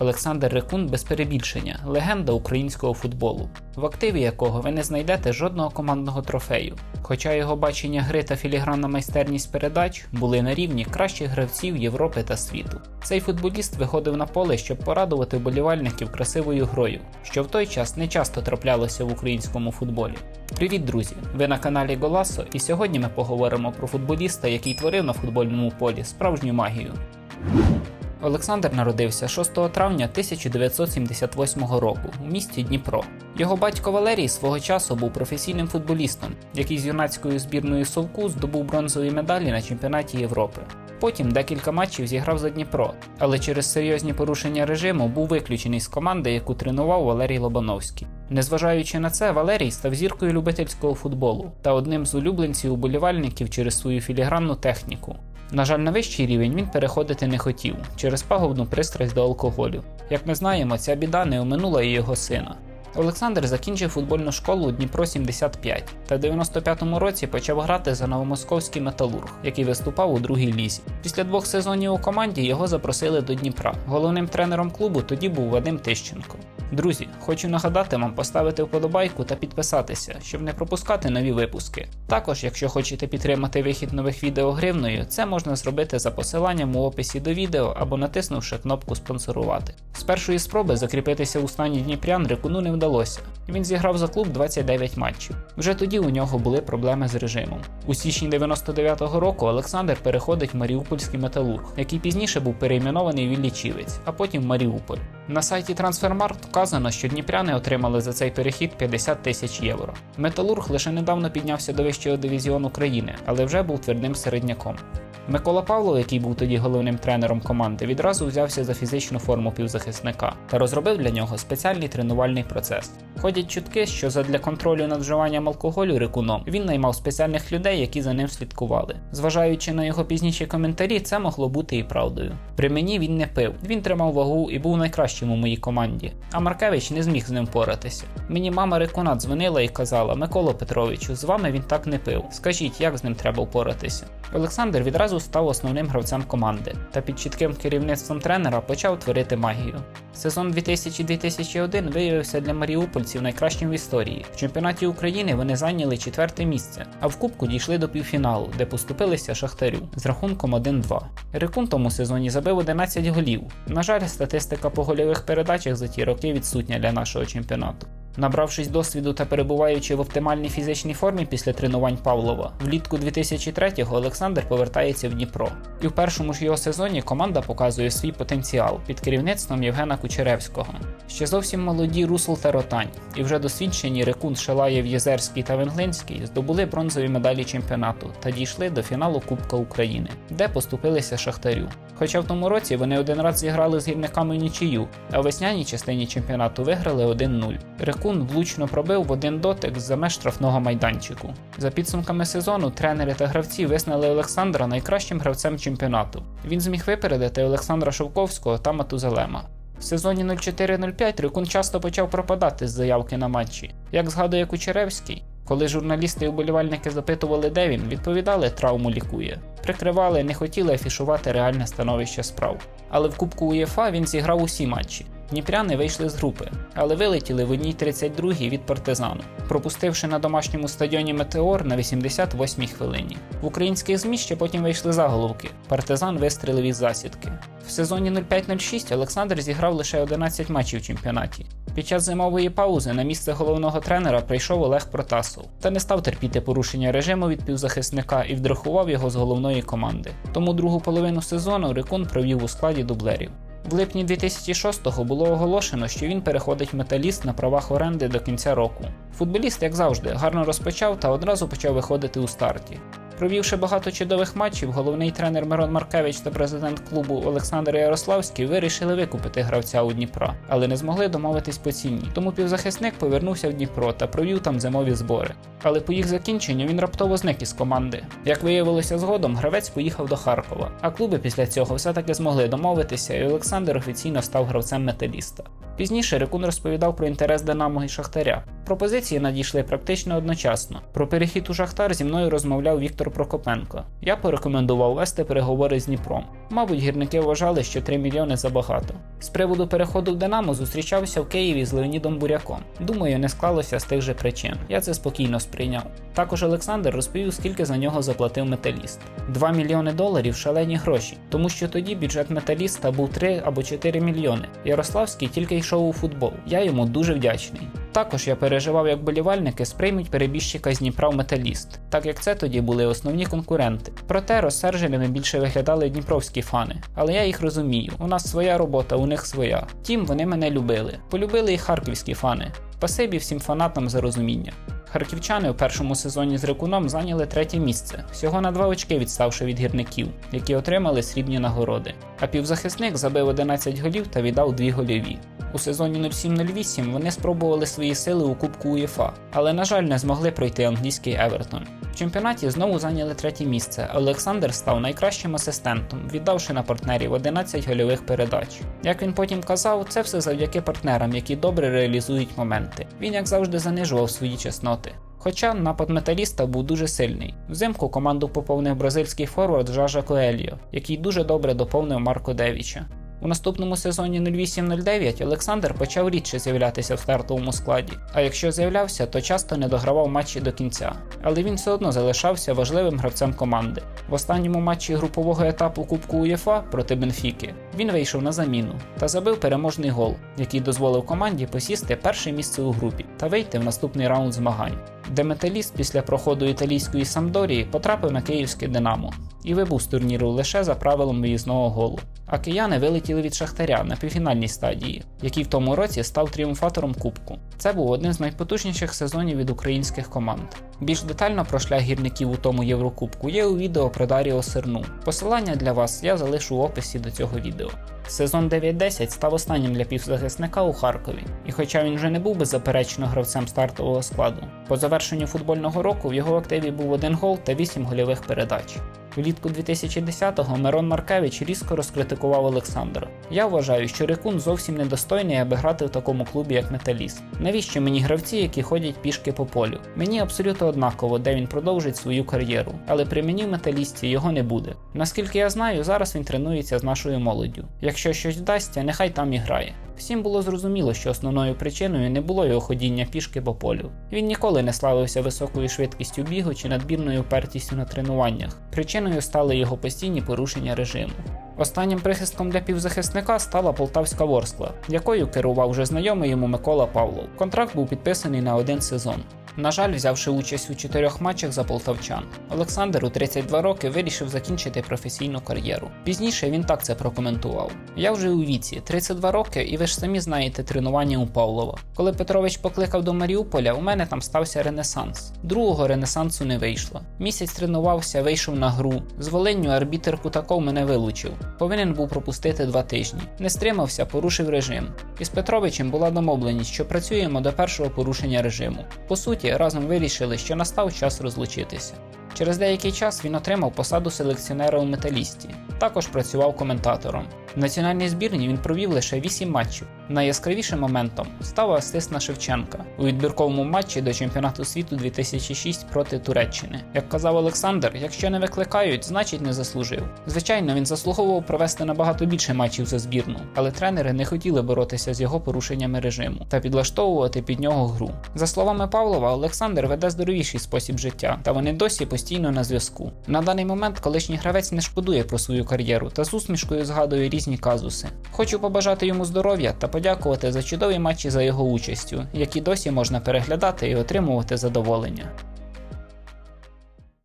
Олександр Рекун без перебільшення, легенда українського футболу, в активі якого ви не знайдете жодного командного трофею. Хоча його бачення гри та філігранна майстерність передач були на рівні кращих гравців Європи та світу. Цей футболіст виходив на поле, щоб порадувати вболівальників красивою грою, що в той час не часто траплялося в українському футболі. Привіт, друзі! Ви на каналі Голасо, і сьогодні ми поговоримо про футболіста, який творив на футбольному полі справжню магію. Олександр народився 6 травня 1978 року у місті Дніпро. Його батько Валерій свого часу був професійним футболістом, який з юнацькою збірною Совку здобув бронзові медалі на чемпіонаті Європи. Потім декілька матчів зіграв за Дніпро, але через серйозні порушення режиму був виключений з команди, яку тренував Валерій Лобановський. Незважаючи на це, Валерій став зіркою любительського футболу та одним з улюбленців уболівальників через свою філігранну техніку. На жаль, на вищий рівень він переходити не хотів через пагубну пристрасть до алкоголю. Як ми знаємо, ця біда не оминула і його сина. Олександр закінчив футбольну школу у Дніпро 75 та в 95-му році почав грати за новомосковський металург, який виступав у другій лізі. Після двох сезонів у команді його запросили до Дніпра. Головним тренером клубу тоді був Вадим Тищенко. Друзі, хочу нагадати вам поставити вподобайку та підписатися, щоб не пропускати нові випуски. Також, якщо хочете підтримати вихід нових відео гривною, це можна зробити за посиланням у описі до відео або натиснувши кнопку спонсорувати. З першої спроби закріпитися у стані Дніпрян Рикуну не вдалося. Він зіграв за клуб 29 матчів. Вже тоді у нього були проблеми з режимом. У січні 99-го року Олександр переходить в Маріупольський металург, який пізніше був перейменований в Іллічівець, а потім Маріуполь. На сайті Трансфермарт вказано, що дніпряни отримали за цей перехід 50 тисяч євро. Металург лише недавно піднявся до вищого дивізіону країни, але вже був твердим середняком. Микола Павлов, який був тоді головним тренером команди, відразу взявся за фізичну форму півзахисника та розробив для нього спеціальний тренувальний процес. Ходять чутки, що задля контролю над вживанням алкоголю рикуном він наймав спеціальних людей, які за ним слідкували. Зважаючи на його пізніші коментарі, це могло бути і правдою. При мені він не пив, він тримав вагу і був найкращим у моїй команді. А Маркевич не зміг з ним поратися. Мені мама рикуна дзвонила і казала: Миколо Петровичу, з вами він так не пив. Скажіть, як з ним треба впоратися? Олександр відразу став основним гравцем команди та під чітким керівництвом тренера почав творити магію. Сезон 2000-2001 виявився для маріупольців найкращим в історії. В чемпіонаті України вони зайняли четверте місце, а в Кубку дійшли до півфіналу, де поступилися Шахтарю з рахунком 1-2. Рекун тому сезоні забив 11 голів. На жаль, статистика по гольових передачах за ті роки відсутня для нашого чемпіонату. Набравшись досвіду та перебуваючи в оптимальній фізичній формі після тренувань Павлова, влітку 2003-го Олександр повертається в Дніпро. І в першому ж його сезоні команда показує свій потенціал під керівництвом Євгена Кучеревського. Ще зовсім молоді Русл та Ротань, і вже досвідчені Рекун Шалаєв, Єзерський та Венглинський здобули бронзові медалі чемпіонату та дійшли до фіналу Кубка України, де поступилися Шахтарю. Хоча в тому році вони один раз зіграли з гірниками нічию, а в весняній частині чемпіонату виграли 1-0. Рекун влучно пробив в один дотик з-за меж штрафного майданчику. За підсумками сезону тренери та гравці визнали Олександра найкращим гравцем чемпіонату. Він зміг випередити Олександра Шовковського та Матузалема. В сезоні 04-05 Рикун часто почав пропадати з заявки на матчі. Як згадує Кучеревський, коли журналісти і уболівальники запитували, де він, відповідали, травму лікує. Прикривали, не хотіли афішувати реальне становище справ. Але в Кубку УЄФА він зіграв усі матчі. Дніпряни вийшли з групи, але вилетіли в одній 32-й від партизану, пропустивши на домашньому стадіоні Метеор на 88-й хвилині. В українських ЗМІ ще потім вийшли заголовки. Партизан вистрілив із засідки. В сезоні 05-06 Олександр зіграв лише 11 матчів в чемпіонаті. Під час зимової паузи на місце головного тренера прийшов Олег Протасов та не став терпіти порушення режиму від півзахисника і вдрахував його з головної команди. Тому другу половину сезону Рикун провів у складі дублерів. В липні 2006-го було оголошено, що він переходить металіст на правах оренди до кінця року. Футболіст, як завжди, гарно розпочав та одразу почав виходити у старті. Провівши багато чудових матчів, головний тренер Мирон Маркевич та президент клубу Олександр Ярославський вирішили викупити гравця у Дніпра, але не змогли домовитись по ціні. Тому півзахисник повернувся в Дніпро та провів там зимові збори. Але по їх закінченню він раптово зник із команди. Як виявилося згодом, гравець поїхав до Харкова, а клуби після цього все-таки змогли домовитися, і Олександр офіційно став гравцем металіста. Пізніше Рекун розповідав про інтерес Динамо і Шахтаря. Пропозиції надійшли практично одночасно. Про перехід у Шахтар зі мною розмовляв Віктор Прокопенко. Я порекомендував вести переговори з Дніпром. Мабуть, гірники вважали, що 3 мільйони забагато. З приводу переходу в Динамо зустрічався в Києві з Леонідом Буряком. Думаю, не склалося з тих же причин. Я це спокійно сприйняв. Також Олександр розповів, скільки за нього заплатив металіст. 2 мільйони доларів шалені гроші, тому що тоді бюджет металіста був 3 або 4 мільйони. Ярославський тільки йшов у футбол. Я йому дуже вдячний. Також я переживав, як болівальники сприймуть перебіжчика з Дніпра металіст, так як це тоді були основні конкуренти. Проте розсерженими більше виглядали дніпровські фани, але я їх розумію. У нас своя робота, у них своя. Втім, вони мене любили. Полюбили і харківські фани. Спасибі всім фанатам за розуміння. Харківчани у першому сезоні з Рекуном зайняли третє місце, всього на два очки відставши від гірників, які отримали срібні нагороди. А півзахисник забив 11 голів та віддав дві гольові. У сезоні 07-08 вони спробували свої сили у Кубку УЄФА, але, на жаль, не змогли пройти англійський Евертон. Чемпіонаті знову зайняли третє місце, Олександр став найкращим асистентом, віддавши на партнерів 11 гольових передач. Як він потім казав, це все завдяки партнерам, які добре реалізують моменти. Він, як завжди, занижував свої чесноти. Хоча напад металіста був дуже сильний. Взимку команду поповнив бразильський форвард Жажа Коельо, який дуже добре доповнив Марко Девіча. У наступному сезоні 08-09 Олександр почав рідше з'являтися в стартовому складі, а якщо з'являвся, то часто не догравав матчі до кінця. Але він все одно залишався важливим гравцем команди. В останньому матчі групового етапу Кубку УЄФА проти Бенфіки він вийшов на заміну та забив переможний гол, який дозволив команді посісти перше місце у групі та вийти в наступний раунд змагань, де металіст після проходу італійської Самдорії потрапив на київське Динамо і вибув з турніру лише за правилом виїзного голу. А кияни вилетіли від Шахтаря на півфінальній стадії, який в тому році став тріумфатором Кубку. Це був один з найпотужніших сезонів від українських команд. Більш детально про шлях гірників у тому Єврокубку є у відео про Даріо Серну. Посилання для вас я залишу в описі до цього відео. Сезон 9-10 став останнім для півзахисника у Харкові, і хоча він вже не був беззаперечно гравцем стартового складу, по завершенню футбольного року в його активі був один гол та 8 гольових передач. Влітку 2010-го Мирон Маркевич різко розкритикував Олександра. Я вважаю, що Рекун зовсім недостойний, аби грати в такому клубі, як Металіст. Навіщо мені гравці, які ходять пішки по полю? Мені абсолютно однаково, де він продовжить свою кар'єру, але при мені в металісті його не буде. Наскільки я знаю, зараз він тренується з нашою молоддю. Якщо щось вдасться, нехай там і грає. Всім було зрозуміло, що основною причиною не було його ходіння пішки по полю. Він ніколи не славився високою швидкістю бігу чи надмірною упертістю на тренуваннях. Причиною стали його постійні порушення режиму. Останнім прихистком для півзахисника стала Полтавська Ворскла, якою керував вже знайомий йому Микола Павлов. Контракт був підписаний на один сезон. На жаль, взявши участь у чотирьох матчах за полтавчан, Олександр у 32 роки вирішив закінчити професійну кар'єру. Пізніше він так це прокоментував: Я вже у віці 32 роки, і ви ж самі знаєте тренування у Павлова. Коли Петрович покликав до Маріуполя, у мене там стався ренесанс. Другого ренесансу не вийшло. Місяць тренувався, вийшов на гру. З Волинню арбітер Кутаков мене вилучив. Повинен був пропустити два тижні. Не стримався, порушив режим. Із Петровичем була домовленість, що працюємо до першого порушення режиму. По суті, разом вирішили, що настав час розлучитися. Через деякий час він отримав посаду селекціонера у металісті. Також працював коментатором. В національній збірні він провів лише 8 матчів. Найяскравішим моментом став асист на Шевченка у відбірковому матчі до чемпіонату світу 2006 проти Туреччини. Як казав Олександр, якщо не викликають, значить не заслужив. Звичайно, він заслуговував провести набагато більше матчів за збірну, але тренери не хотіли боротися з його порушеннями режиму та підлаштовувати під нього гру. За словами Павлова, Олександр веде здоровіший спосіб життя, та вони досі постійно на зв'язку. На даний момент колишній гравець не шкодує про свою кар'єру та з усмішкою згадує різні казуси. Хочу побажати йому здоров'я та подякувати за чудові матчі за його участю, які досі можна переглядати і отримувати задоволення.